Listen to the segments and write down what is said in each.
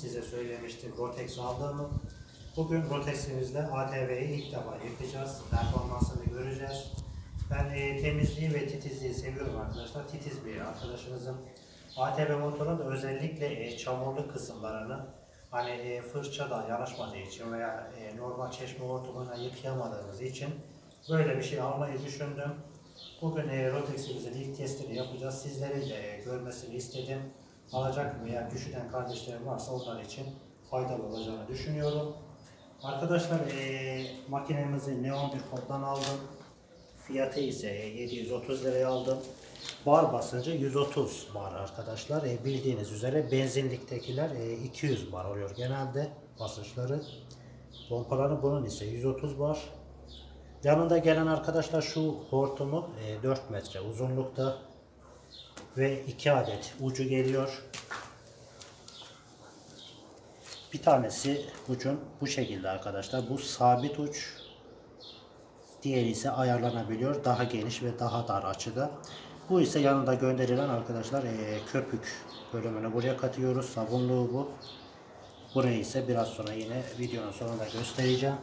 size söylemiştim Rotex aldığımı. Bugün Rotex'imizle ATV'yi ilk defa yapacağız. Performansını göreceğiz. Ben e, temizliği ve titizliği seviyorum arkadaşlar. Titiz bir arkadaşınızım. ATV motorun özellikle e, çamurlu kısımlarını hani e, fırça da yanaşmadığı için veya e, normal çeşme hortumuna yıkayamadığımız için böyle bir şey almayı düşündüm. Bugün e, Rotex'imizin ilk testini yapacağız. Sizlerin de e, görmesini istedim. Alacak veya düşünen kardeşlerim varsa onlar için faydalı olacağını düşünüyorum. Arkadaşlar e, makinemizi Neon bir koddan aldım. Fiyatı ise e, 730 liraya aldım. Bar basıncı 130 bar arkadaşlar. E, bildiğiniz üzere benzinliktekiler e, 200 bar oluyor genelde basınçları. Pompaları bunun ise 130 bar. Yanında gelen arkadaşlar şu hortumu e, 4 metre uzunlukta ve 2 adet ucu geliyor. Bir tanesi ucun bu şekilde arkadaşlar. Bu sabit uç. Diğeri ise ayarlanabiliyor. Daha geniş ve daha dar açıda. Bu ise yanında gönderilen arkadaşlar e, köpük bölümünü buraya katıyoruz. Sabunluğu bu. Burayı ise biraz sonra yine videonun sonunda göstereceğim.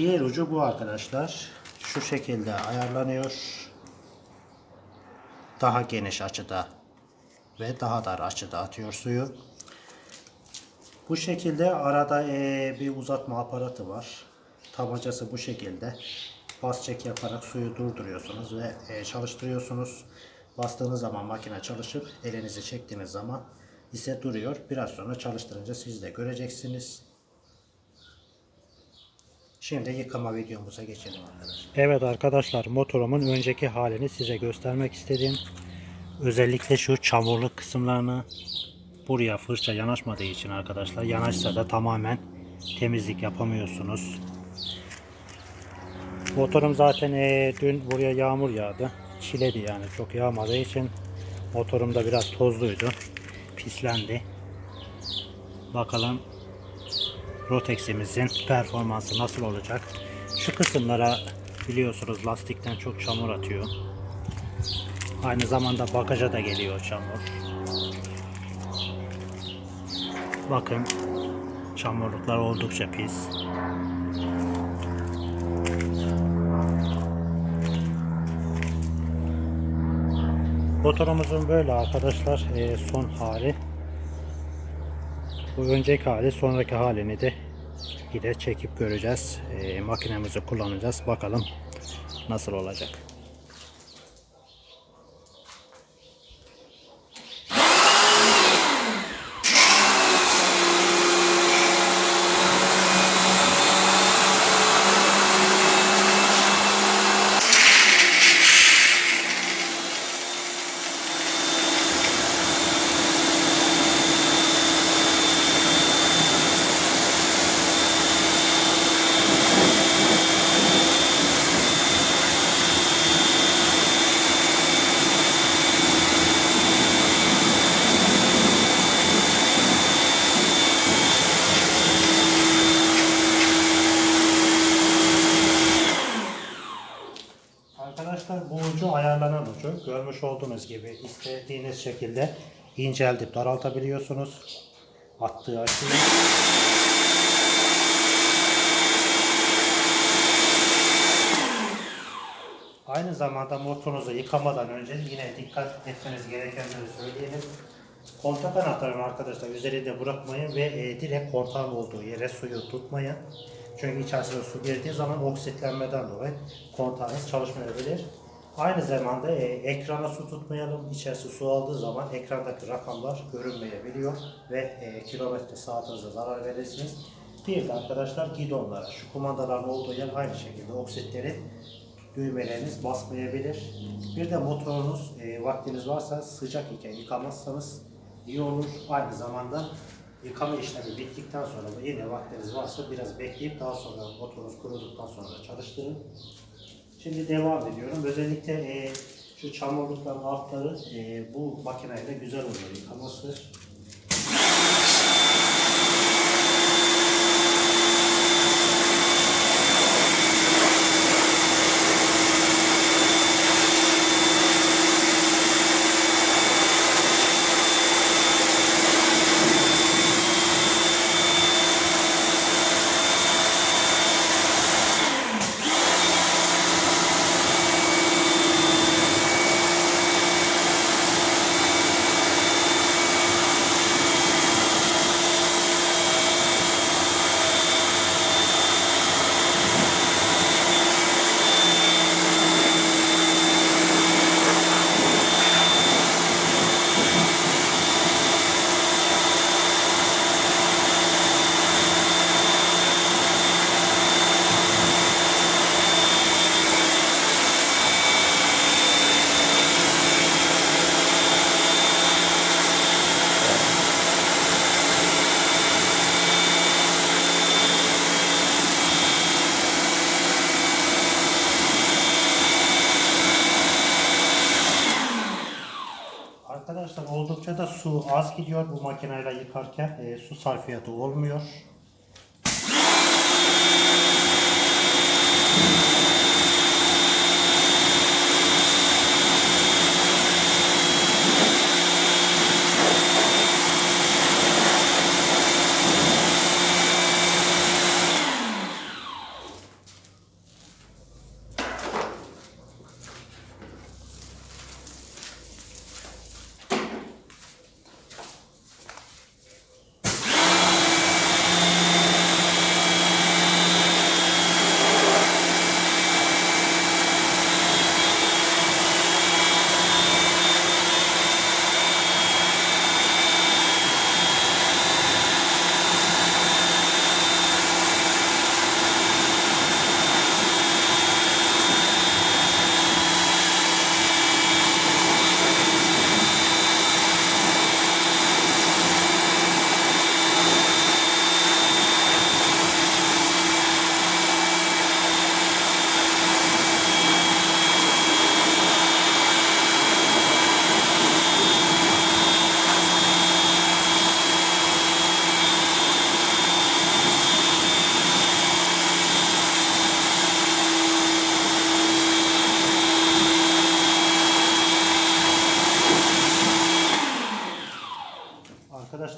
Diğer ucu bu arkadaşlar. Şu şekilde ayarlanıyor. Daha geniş açıda ve daha dar açıda atıyor suyu. Bu şekilde arada eee, bir uzatma aparatı var. Tabancası bu şekilde. Bas çek yaparak suyu durduruyorsunuz ve eee, çalıştırıyorsunuz. Bastığınız zaman makine çalışıp elinizi çektiğiniz zaman ise duruyor. Biraz sonra çalıştırınca siz de göreceksiniz. Şimdi yıkama videomuza geçelim arkadaşlar. Evet arkadaşlar motorumun önceki halini size göstermek istedim. Özellikle şu çamurlu kısımlarını buraya fırça yanaşmadığı için arkadaşlar yanaşsa da tamamen temizlik yapamıyorsunuz. Motorum zaten eee, dün buraya yağmur yağdı. Çiledi yani çok yağmadığı için motorum da biraz tozluydu. Pislendi. Bakalım Rotex'imizin performansı nasıl olacak? Şu kısımlara biliyorsunuz lastikten çok çamur atıyor. Aynı zamanda bagaja da geliyor çamur. Bakın çamurluklar oldukça pis. Motorumuzun böyle arkadaşlar e, son hali. Bu önceki hali sonraki halini de yine çekip göreceğiz. E, makinemizi kullanacağız. Bakalım nasıl olacak. Arkadaşlar bu ucu ucu. Görmüş olduğunuz gibi istediğiniz şekilde inceltip daraltabiliyorsunuz. Attığı açıyı. Aynı zamanda motorunuzu yıkamadan önce yine dikkat etmeniz gerekenleri söyleyelim. Kontak anahtarını arkadaşlar üzerinde bırakmayın ve e, direkt kontağın olduğu yere suyu tutmayın. Çünkü içerisine su girdiği zaman oksitlenmeden dolayı kontağınız çalışmayabilir. Aynı zamanda e, ekrana su tutmayalım. İçerisi su aldığı zaman ekrandaki rakamlar görünmeyebiliyor ve e, kilometre saatinize zarar verirsiniz. Bir de arkadaşlar gidonlara, şu kumandaların olduğu yer aynı şekilde oksitleri düğmeleriniz basmayabilir. Bir de motorunuz e, vaktiniz varsa sıcak iken yıkamazsanız iyi olur. Aynı zamanda yıkama işlemi bittikten sonra da yine vaktiniz varsa biraz bekleyip daha sonra motorunuz kuruduktan sonra çalıştırın. Şimdi devam ediyorum. Özellikle e, şu çamurlukların altları e, bu makineyle güzel oluyor yıkaması. Oldukça da su az gidiyor bu makineyle yıkarken. e, su sarfiyatı olmuyor.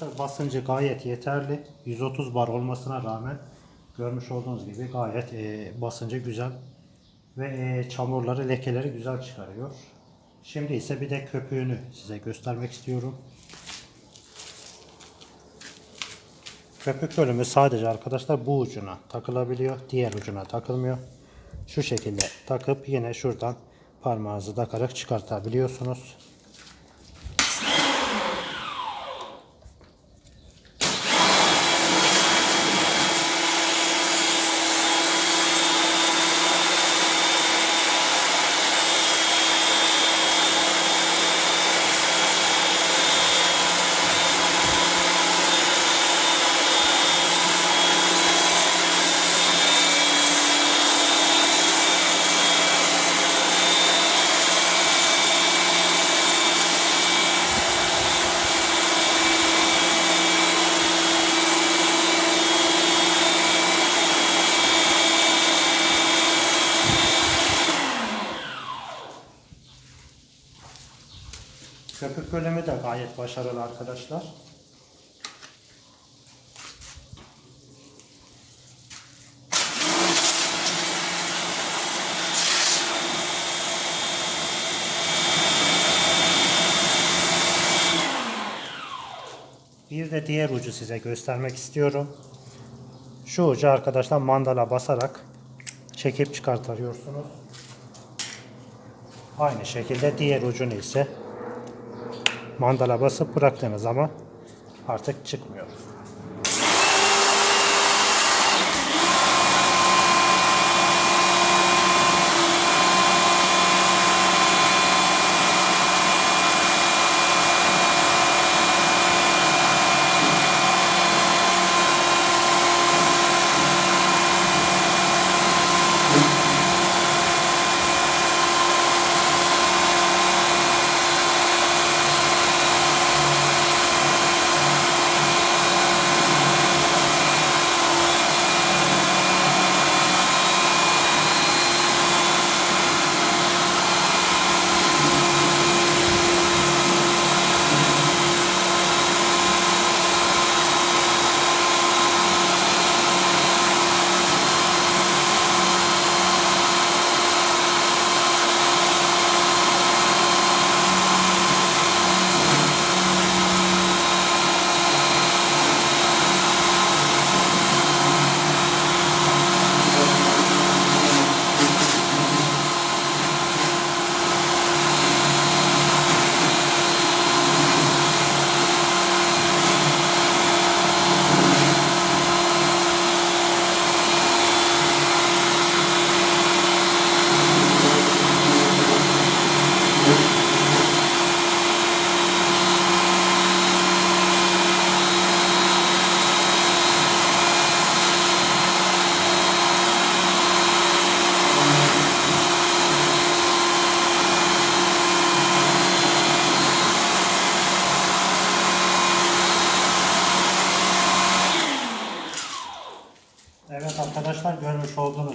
Arkadaşlar basıncı gayet yeterli. 130 bar olmasına rağmen görmüş olduğunuz gibi gayet e, basıncı güzel ve e, çamurları lekeleri güzel çıkarıyor. Şimdi ise bir de köpüğünü size göstermek istiyorum. Köpük bölümü sadece arkadaşlar bu ucuna takılabiliyor. Diğer ucuna takılmıyor. Şu şekilde takıp yine şuradan parmağınızı takarak çıkartabiliyorsunuz. Köpük bölümü de gayet başarılı arkadaşlar. Bir de diğer ucu size göstermek istiyorum. Şu ucu arkadaşlar mandala basarak çekip çıkartıyorsunuz. Aynı şekilde diğer ucunu ise mandala basıp bıraktığınız zaman artık çıkmıyor.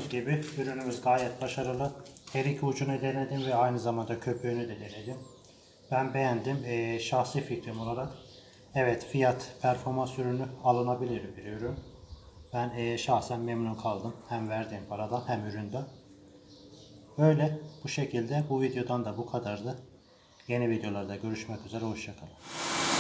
Gibi ürünümüz gayet başarılı. Her iki ucunu denedim ve aynı zamanda köpüğünü de denedim. Ben beğendim. Ee, şahsi fikrim olarak. Evet fiyat performans ürünü alınabilir bir ürün. Ben ee, şahsen memnun kaldım. Hem verdiğim paradan hem üründen. Böyle bu şekilde bu videodan da bu kadardı. Yeni videolarda görüşmek üzere. Hoşçakalın.